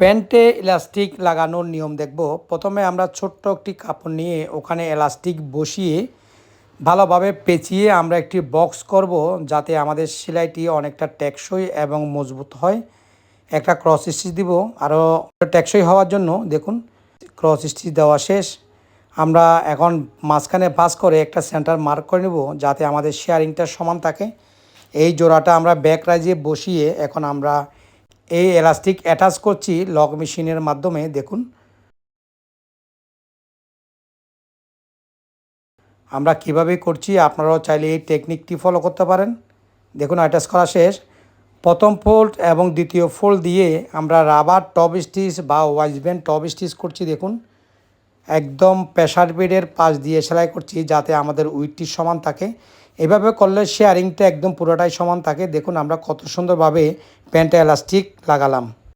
প্যান্টে ইলাস্টিক লাগানোর নিয়ম দেখব। প্রথমে আমরা ছোট্ট একটি কাপড় নিয়ে ওখানে এলাস্টিক বসিয়ে ভালোভাবে পেঁচিয়ে আমরা একটি বক্স করব, যাতে আমাদের সেলাইটি অনেকটা টেকসই এবং মজবুত হয়। একটা ক্রস স্টিচ দিব। আরও টেকসই হওয়ার জন্য দেখুন, ক্রস স্টিচ দেওয়া শেষ। আমরা এখন মাঝখানে পাস করে একটা সেন্টার মার্ক করে নেব, যাতে আমাদের শেয়ারিংটা সমান থাকে। এই জোড়াটা আমরা ব্যাক রাইজে বসিয়ে এখন আমরা এই এলাস্টিক অ্যাটাচ করছি লক মেশিনের মাধ্যমে, দেখুন। আমরা কীভাবে করছি, আপনারাও চাইলে এই টেকনিকটি ফলো করতে পারেন। দেখুন, অ্যাটাচ করা শেষ। প্রথম ফোল্ড এবং দ্বিতীয় ফোল্ড দিয়ে আমরা রাবার টপ স্টিচ বা ওয়াইজব্যান্ড টপ স্টিচ করছি, দেখুন। একদম প্রেশার বেডের পাশ দিয়ে সেলাই করছি যাতে আমাদের উইটটি সমান থাকে। এভাবে করলে শেয়ারিংটা একদম পুরোটাই সমান থাকে। দেখুন আমরা কত সুন্দরভাবে প্যান্টে এলাস্টিক লাগালাম।